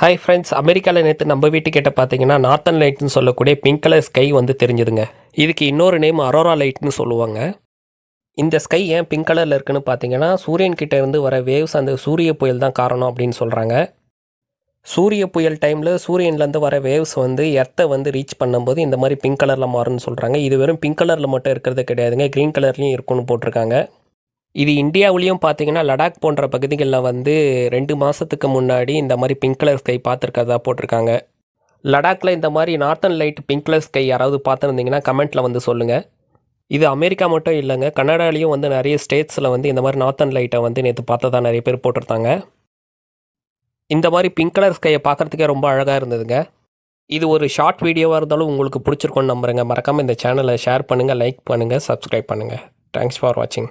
Hi friends அமெரிக்காவில் நேற்று நம்ம வீட்டுக்கிட்ட பார்த்தீங்கன்னா நார்த்தன் லைட்னு சொல்லக்கூடிய பிங்க் கலர் ஸ்கை வந்து தெரிஞ்சுதுங்க. இதுக்கு இன்னொரு நேம் அரோரா லைட்னு சொல்லுவாங்க. இந்த ஸ்கை ஏன் பிங்க் கலரில் இருக்குன்னு பார்த்தீங்கன்னா சூரியன் கிட்ட இருந்து வர வேவ்ஸ் அந்த சூரிய புயல் தான் காரணம் அப்படின்னு சொல்கிறாங்க சூரிய புயல் டைமில் சூரியன்லேருந்து வர வேவ்ஸ் வந்து எர்த்தை வந்து ரீச் பண்ணும்போது இந்த மாதிரி பிங்க் கலரில் மாறும்னு சொல்கிறாங்க இது வெறும் பிங்க் கலரில் மட்டும் இருக்கிறது கிடையாதுங்க. க்ரீன் கலர்லேயும் இருக்குன்னு போட்டிருக்காங்க. இது இந்தியாவுலேயும் பார்த்தீங்கன்னா லடாக் போன்ற பகுதிகளில் வந்து ரெண்டு மாதத்துக்கு முன்னாடி இந்த மாதிரி பிங்க் கலர் ஸ்கை பார்த்துருக்கறதா போட்டிருக்காங்க. லடாக்ல இந்த மாதிரி northern light pink colour sky யாராவது பார்த்துருந்தீங்கன்னா கமெண்ட்டில் வந்து சொல்லுங்கள் இது அமெரிக்கா மட்டும் இல்லைங்க கனடாலேயும் வந்து நிறைய ஸ்டேட்ஸில் வந்து இந்த மாதிரி நார்த்தன் லைட்டை வந்து நேற்று பார்த்ததா நிறைய பேர் போட்டிருந்தாங்க. இந்த மாதிரி பிங்க் கலர் ஸ்கையை பார்க்குறதுக்கே ரொம்ப அழகாக இருந்ததுங்க. இது ஒரு ஷார்ட் வீடியோவாக இருந்தாலும் உங்களுக்கு பிடிச்சிருக்கும்னு நம்புகிறேங்க மறக்காமல் இந்த சேனலை ஷேர் பண்ணுங்கள் லைக் பண்ணுங்கள் சப்ஸ்கிரைப் பண்ணுங்கள் தேங்க்ஸ் ஃபார் வாட்சிங்